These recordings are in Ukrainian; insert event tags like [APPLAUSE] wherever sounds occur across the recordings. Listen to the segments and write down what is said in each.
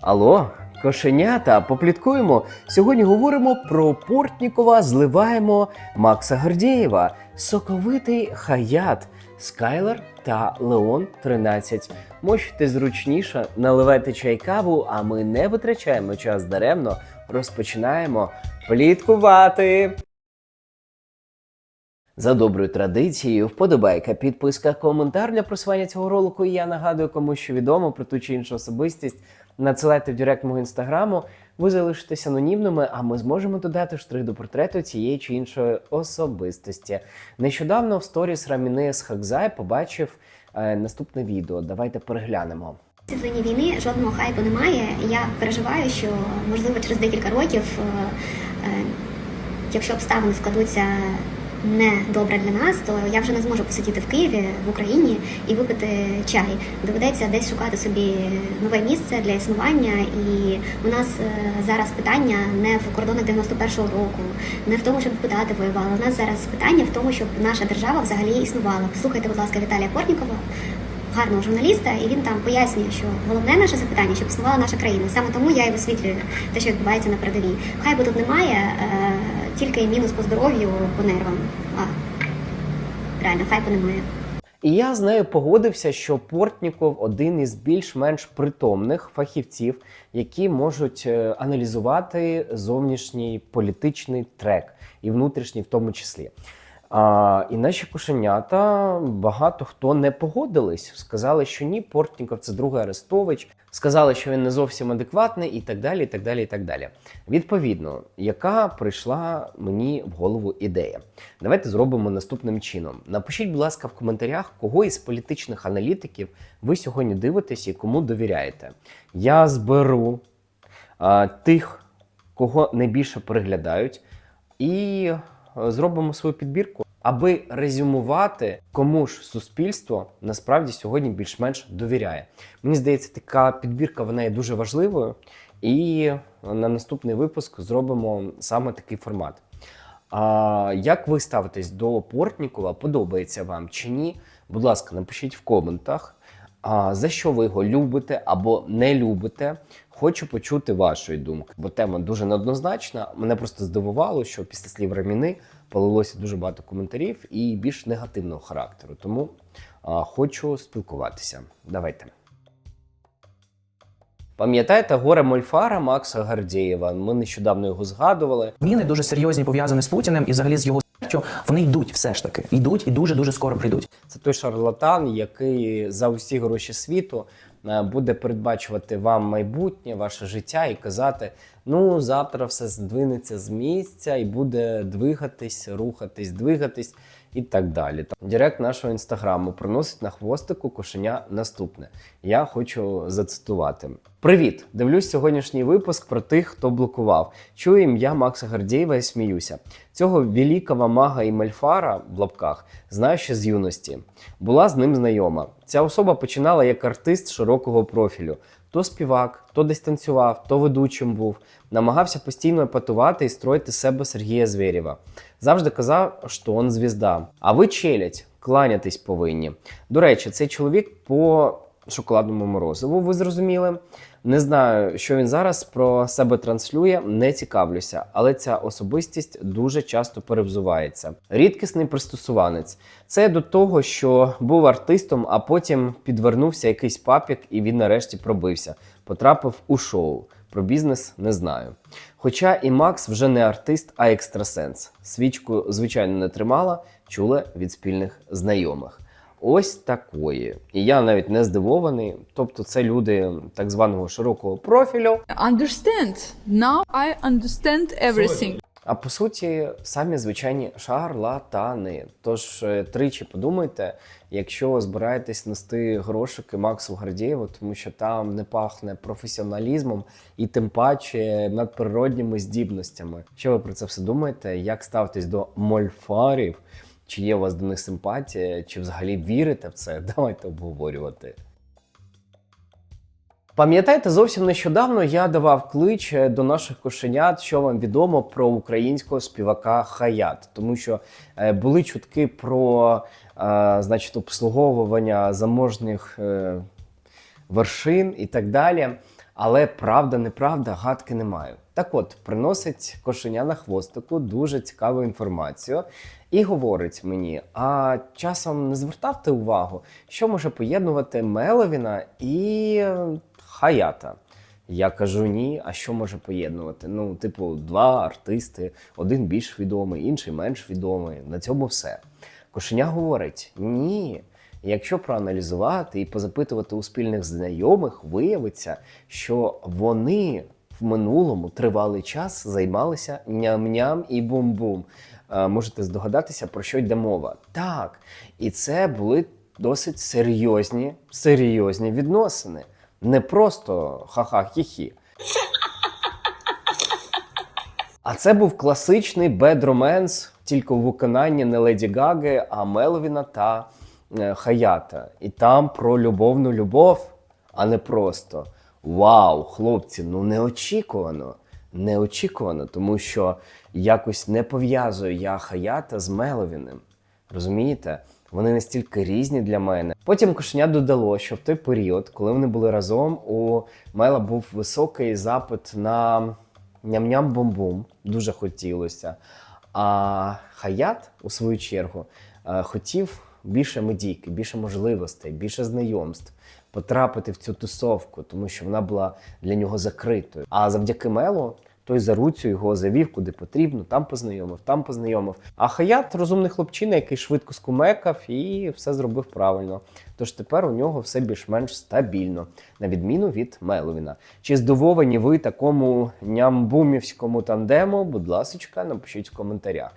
Алло, кошенята, попліткуємо. Сьогодні говоримо про Портнікова, зливаємо Макса Гордєєва, соковитий хаят, Скайлер та Леон 13. Можете зручніше наливайте чай каву, а ми не витрачаємо час даремно. Розпочинаємо пліткувати. За доброю традицією, вподобайка, підписка, коментар для просування цього ролику. І я нагадую, кому що відомо про ту чи іншу особистість. Надсилайте в директ мого інстаграму. Ви залишитесь анонімними, а ми зможемо додати штрих до портрету цієї чи іншої особистості. Нещодавно в сторіс Рамінес Хакзай побачив е, наступне відео. Давайте переглянемо. Світлині війни жодного хайпу немає. Я переживаю, що можливо через декілька років, е, е, якщо обставини складуться не добре для нас, то я вже не зможу посидіти в Києві в Україні і випити чай. Доведеться десь шукати собі нове місце для існування. І у нас е, зараз питання не в кордонах 91-го року, не в тому, щоб депутати воювали. У нас зараз питання в тому, щоб наша держава взагалі існувала. Слухайте, будь ласка, Віталія Портнікова гарного журналіста, і він там пояснює, що головне наше запитання, щоб існувала наша країна. Саме тому я і висвітлюю те, що відбувається на передовій. Хай би тут немає, е, тільки мінус по здоров'ю, по нервам. А реально, хайпу немає. І я з нею погодився, що Портніков один із більш-менш притомних фахівців, які можуть е, аналізувати зовнішній політичний трек і внутрішній в тому числі. А, і наші кошенята багато хто не погодились. Сказали, що ні, Портніков це другий Арестович. Сказали, що він не зовсім адекватний, і так далі. і так далі, і так далі. Відповідно, яка прийшла мені в голову ідея? Давайте зробимо наступним чином. Напишіть, будь ласка, в коментарях, кого із політичних аналітиків ви сьогодні дивитесь і кому довіряєте. Я зберу а, тих, кого найбільше переглядають, і зробимо свою підбірку, аби резюмувати, кому ж суспільство насправді сьогодні більш-менш довіряє. Мені здається, така підбірка вона є дуже важливою, і на наступний випуск зробимо саме такий формат. А як ви ставитесь до Портнікова? Подобається вам чи ні? Будь ласка, напишіть в коментах, за що ви його любите або не любите. Хочу почути вашої думки, бо тема дуже неоднозначна. Мене просто здивувало, що після слів Раміни полилося дуже багато коментарів і більш негативного характеру. Тому а, хочу спілкуватися. Давайте. Пам'ятаєте горе Мольфара Макса Гордєєва? Ми нещодавно його згадували. Зміни дуже серйозні пов'язані з Путіним і взагалі з його смертю. Вони йдуть все ж таки. Йдуть і дуже дуже скоро прийдуть. Це той шарлатан, який за усі гроші світу е, буде передбачувати вам майбутнє, ваше життя і казати: ну, завтра все здвинеться з місця і буде двигатись, рухатись, двигатись і так далі. Там Директ нашого інстаграму приносить на хвостику кошеня наступне. Я хочу зацитувати. Привіт! Дивлюсь сьогоднішній випуск про тих, хто блокував. Чую ім'я Макса Гордєєва і сміюся. Цього великого мага і мальфара в лапках знаю ще з юності. Була з ним знайома. Ця особа починала як артист широкого профілю. То співак, то десь танцював, то ведучим був. Намагався постійно епатувати і строїти себе Сергія Звєрєва. Завжди казав, що он звізда. А ви челядь, кланятись повинні. До речі, цей чоловік по шоколадному морозиву, ви зрозуміли. Не знаю, що він зараз про себе транслює, не цікавлюся, але ця особистість дуже часто перевзувається. Рідкісний пристосуванець. Це до того, що був артистом, а потім підвернувся якийсь папік, і він нарешті пробився. Потрапив у шоу. Про бізнес не знаю. Хоча і Макс вже не артист, а екстрасенс. Свічку, звичайно, не тримала, чула від спільних знайомих. Ось такої. І я навіть не здивований. Тобто, це люди так званого широкого профілю. understand. Now I understand everything. А по суті, самі звичайні шарлатани. Тож е, тричі подумайте, якщо збираєтесь нести грошики Максу Гордієву, тому що там не пахне професіоналізмом і тим паче надприродніми здібностями. Що ви про це все думаєте? Як ставитесь до мольфарів? Чи є у вас до них симпатія, чи взагалі вірите в це? [LAUGHS] Давайте обговорювати. Пам'ятаєте, зовсім нещодавно я давав клич е, до наших кошенят, що вам відомо про українського співака Хаят, тому що е, були чутки про е, значить, обслуговування заможних вершин і так далі. Але правда, неправда, гадки не маю. Так от, приносить кошеня на хвостику дуже цікаву інформацію і говорить мені: а часом не звертав ти увагу, що може поєднувати Меловіна і е, Хаята. Я кажу ні, а що може поєднувати? Ну, типу, два артисти, один більш відомий, інший менш відомий. На цьому все. Кошеня говорить: ні. Якщо проаналізувати і позапитувати у спільних знайомих, виявиться, що вони в минулому тривалий час займалися ням-ням і бум-бум. Е, Можете здогадатися, про що йде мова. Так, і це були досить серйозні, серйозні відносини. Не просто ха-ха-хі-хі. А це був класичний бед роменс, тільки у виконанні не Леді Гаги, а Меловіна та е, Хаята. І там про любовну любов, а не просто. Вау, хлопці, ну неочікувано. Неочікувано, тому що якось не пов'язую я Хаята з Меловіним. Розумієте? Вони настільки різні для мене. Потім кошеня додало, що в той період, коли вони були разом, у Мела був високий запит на ням-ням-бум-бум. Дуже хотілося. А Хаят, у свою чергу, е, хотів більше медійки, більше можливостей, більше знайомств, потрапити в цю тусовку, тому що вона була для нього закритою. А завдяки Мелу той за руцю його завів куди потрібно, там познайомив, там познайомив. А Хаят розумний хлопчина, який швидко скумекав і все зробив правильно. Тож тепер у нього все більш-менш стабільно, на відміну від Меловіна. Чи здивовані ви такому нямбумівському тандему? Будь ласочка, напишіть в коментарях.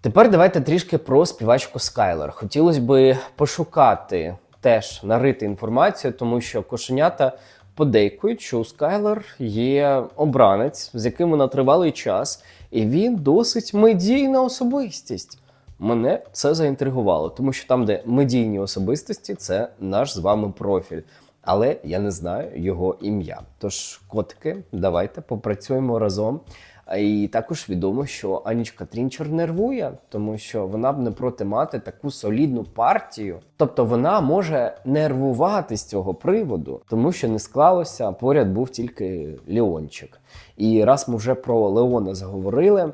Тепер давайте трішки про співачку Скайлер. Хотілося би пошукати теж нарити інформацію, тому що кошенята подейкують, що у Скайлер є обранець, з яким вона тривалий час, і він досить медійна особистість. Мене це заінтригувало, тому що там, де медійні особистості, це наш з вами профіль. Але я не знаю його ім'я. Тож, котики, давайте попрацюємо разом. І також відомо, що Анічка Трінчер нервує, тому що вона б не проти мати таку солідну партію. Тобто вона може нервувати з цього приводу, тому що не склалося. Поряд був тільки Леончик. І раз ми вже про Леона заговорили.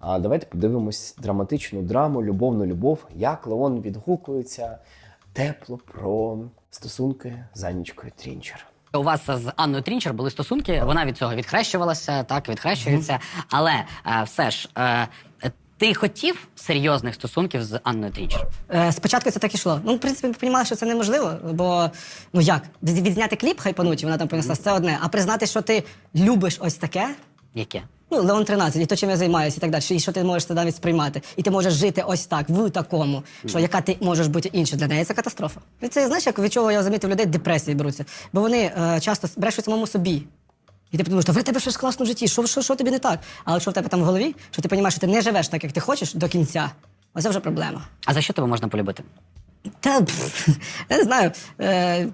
А давайте подивимось драматичну драму, любовну любов, як Леон відгукується тепло про стосунки з Анічкою Трінчер. У вас з Анною Трінчер були стосунки, вона від цього відхрещувалася, так, відхрещується. Але е, все ж, е, ти хотів серйозних стосунків з Анною Трінчер? Е, Спочатку це так ішло. Ну, в принципі, ми розуміли, що це неможливо, бо ну як, відзняти кліп хайпануть, вона там принесла, це одне. А признати, що ти любиш ось таке, Яке? Ну, Леон 13, і то, чим я займаюся, і так далі, і що ти можеш це навіть сприймати. І ти можеш жити ось так, в такому, що яка ти можеш бути інша для неї, це катастрофа. І це знаєш, як від чого я замітив людей депресії беруться. Бо вони е, часто брешуть самому собі. І ти подумаєш, та в тебе щось класно в житті, що, що, що тобі не так? Але якщо в тебе там в голові, що ти розумієш, що ти не живеш так, як ти хочеш до кінця, оце вже проблема. А за що тебе можна полюбити? Та пф, [LAUGHS] я не знаю. Е,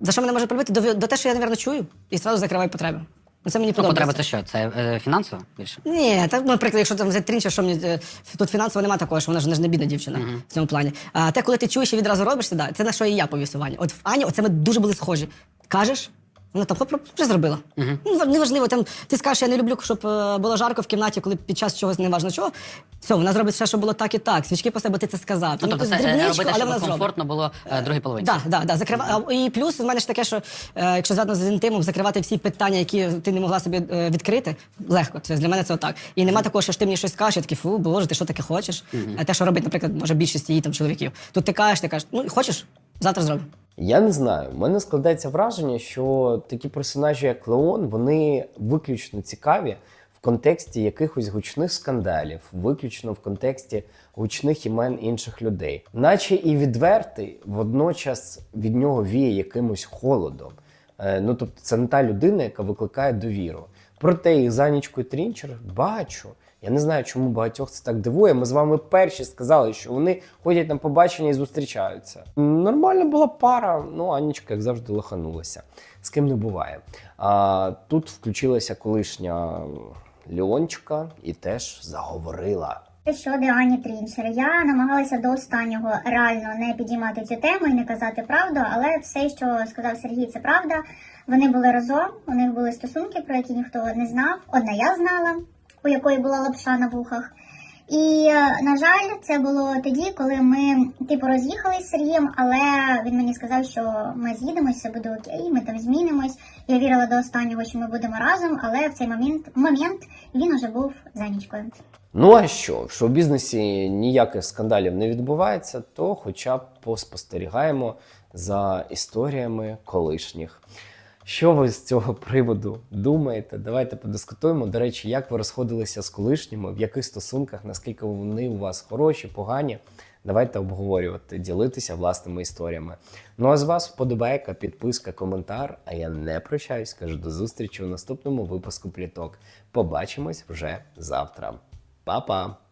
за що мене може полюбити? До, до те, що я, напевно, чую, і одразу закриваю потреби. Ну, Це мені Ну, подобається. потреба це що? Це е, фінансово більше? Ні, так, наприклад, якщо там взяти трінчер, що мені е, тут фінансово немає такого, що вона ж, не ж не бідна дівчина в цьому плані. А те, коли ти чуєш і відразу робиш, це, да, це на що і я повісування. От в Ані, оце ми дуже були схожі. Кажеш, вона там хоп, вже зробила. Ну, неважливо, там ти скажеш, я не люблю, щоб е, було жарко в кімнаті, коли під час чогось неважно чого. Все, вона зробить все, щоб було так і так. Свічки поставить, бо ти це сказав. Ну, тобто тут це е, дрібничку, робити, але щоб вона комфортно було е, другій половинці. Так, да, да, закрива... а, І плюс в мене ж таке, що якщо зв'язано з інтимом, закривати всі питання, які ти не могла собі відкрити, легко. Це для мене це отак. І нема такого, що ж ти мені щось скажеш, я такий, фу, боже, ти що таке хочеш? А те, що робить, наприклад, може більшість її там чоловіків. Тут ти кажеш, ти кажеш, ну хочеш, завтра зробимо. Я не знаю. У мене складається враження, що такі персонажі, як Леон, вони виключно цікаві в контексті якихось гучних скандалів, виключно в контексті гучних імен інших людей, наче і відвертий, водночас від нього віє якимось холодом. Е, Ну тобто, це не та людина, яка викликає довіру. Проте і за Анічкою Трінчер бачу. Я не знаю, чому багатьох це так дивує. Ми з вами перші сказали, що вони ходять на побачення і зустрічаються. Нормальна була пара, ну Анічка, як завжди, лоханулася. З ким не буває. А тут включилася колишня Леончика і теж заговорила. Щодо Ані Трінчер, я намагалася до останнього реально не підіймати цю тему і не казати правду, але все, що сказав Сергій, це правда. Вони були разом, у них були стосунки, про які ніхто не знав. Одна я знала, у якої була лапша на вухах. І е, на жаль, це було тоді, коли ми типу роз'їхались з Сергієм, але він мені сказав, що ми з'їдемось, все буде окей, ми там змінимось. Я вірила до останнього, що ми будемо разом, але в цей момент момент він уже був за нічкою. Ну а що, в шоу-бізнесі ніяких скандалів не відбувається, то хоча б поспостерігаємо за історіями колишніх. Що ви з цього приводу думаєте? Давайте подискутуємо. До речі, як ви розходилися з колишніми, в яких стосунках, наскільки вони у вас хороші, погані. Давайте обговорювати, ділитися власними історіями. Ну а з вас вподобайка, підписка, коментар. А я не прощаюсь, кажу до зустрічі у наступному випуску пліток. Побачимось вже завтра. Па-па!